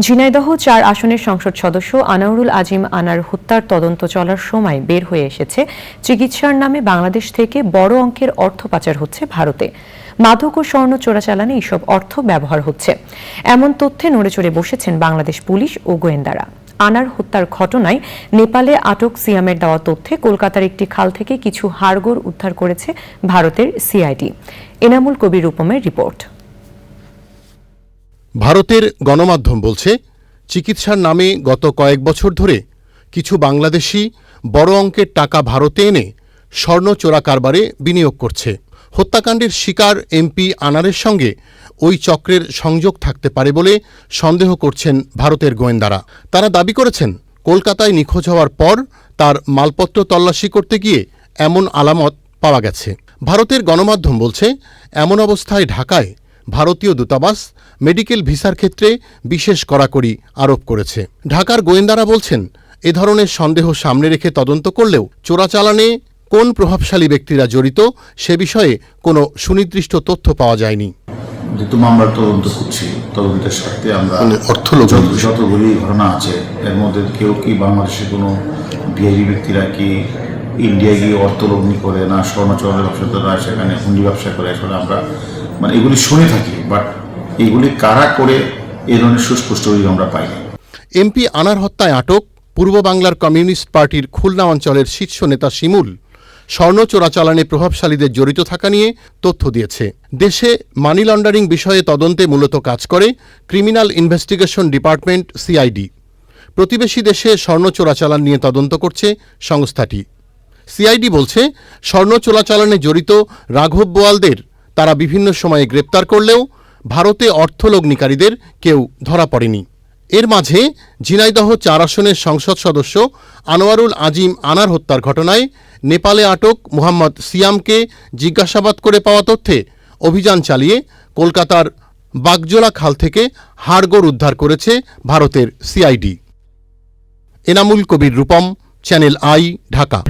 ঝিনাইদহ চার আসনের সংসদ সদস্য আনাউরুল আজিম আনার হত্যার তদন্ত চলার সময় বের হয়ে এসেছে। চিকিৎসার নামে বাংলাদেশ থেকে বড় অঙ্কের অর্থ পাচার হচ্ছে ভারতে। মাদক ও স্বর্ণ চোরাচালানে এইসব অর্থ ব্যবহার হচ্ছে। এমন তথ্যে নড়েচড়ে বসেছেন বাংলাদেশ পুলিশ ও গোয়েন্দারা। আনার হত্যার ঘটনায় নেপালে আটক সিয়ামের দেওয়া তথ্যে কলকাতার একটি খাল থেকে কিছু হাড়গোড় উদ্ধার করেছে ভারতের সিআইডি। এনামুল কবির রূপমের রিপোর্ট। ভারতের গণমাধ্যম বলছে, চিকিৎসার নামে গত কয়েক বছর ধরে কিছু বাংলাদেশি বড় অঙ্কের টাকা ভারতে এনে স্বর্ণ চোরা কারবারে বিনিয়োগ করছে। হত্যাকাণ্ডের শিকার এমপি আনারের সঙ্গে ওই চক্রের সংযোগ থাকতে পারে বলে সন্দেহ করছেন ভারতের গোয়েন্দারা। তারা দাবি করেছেন, কলকাতায় নিখোঁজ হওয়ার পর তার মালপত্র তল্লাশি করতে গিয়ে এমন আলামত পাওয়া গেছে। ভারতের গণমাধ্যম বলছে, এমন অবস্থায় ঢাকায় ভারতীয় দূতাবাস মেডিকেল ভিসার ক্ষেত্রে বিশেষ কড়াকড়ি আরোপ করেছে। ঢাকার গোয়েন্দারা বলছেন এ ধরনের সন্দেহ সামনে রেখে তদন্ত করলেও চোরাচালানে কোন প্রভাবশালী ব্যক্তিরা জড়িত সে বিষয়ে কোনো সুনির্দিষ্ট তথ্য পাওয়া যায়নি। যেহেতু মামলার তদন্ত করছি তদন্তের স্বার্থে আমরা মানে অর্থ যতগুলি ঘটনা আছে এর মধ্যে কেউ কি বাংলাদেশে কোনো বিহারি ব্যক্তিরা কি ইন্ডিয়া গিয়ে অর্থ লগ্নি করে, না স্বর্ণচরের ব্যবসা করে, না, সেখানে হুন্ডি ব্যবসা করে আসলে আমরা মানে এগুলি শুনে থাকি বাট এগুলি কারা করে এই ধরনের সুস্পষ্ট আমরা পাইনি এমপি আনার হত্যায় আটক পূর্ব বাংলার কমিউনিস্ট পার্টির খুলনা অঞ্চলের শীর্ষ নেতা শিমুল। স্বর্ণ চোরাচালানে প্রভাবশালীদের জড়িত থাকা নিয়ে তথ্য দিয়েছে। দেশে মানি লন্ডারিং বিষয়ে তদন্তে মূলত কাজ করে ক্রিমিনাল ইনভেস্টিগেশন ডিপার্টমেন্ট সিআইডি প্রতিবেশী দেশে স্বর্ণ চোরাচালান নিয়ে তদন্ত করছে সংস্থাটি। সিআইডি বলছে, স্বর্ণ চোরাচালানে জড়িত রাঘব বোয়ালদের তারা বিভিন্ন সময়ে গ্রেপ্তার করলেও ভারতে অর্থলগ্নিকারীদের কেউ ধরা পড়েনি। এর মাঝে ঝিনাইদহ চার আসনের সংসদ সদস্য আনোয়ারুল আজিম আনার হত্যার ঘটনায় নেপালে আটক মোহাম্মদ সিয়ামকে জিজ্ঞাসাবাদ করে পাওয়া তথ্যে অভিযান চালিয়ে কলকাতার বাগজোলা খাল থেকে হাড়গোড় উদ্ধার করেছে ভারতের CID. Enamul Kabir Rupam, channel I, Dhaka.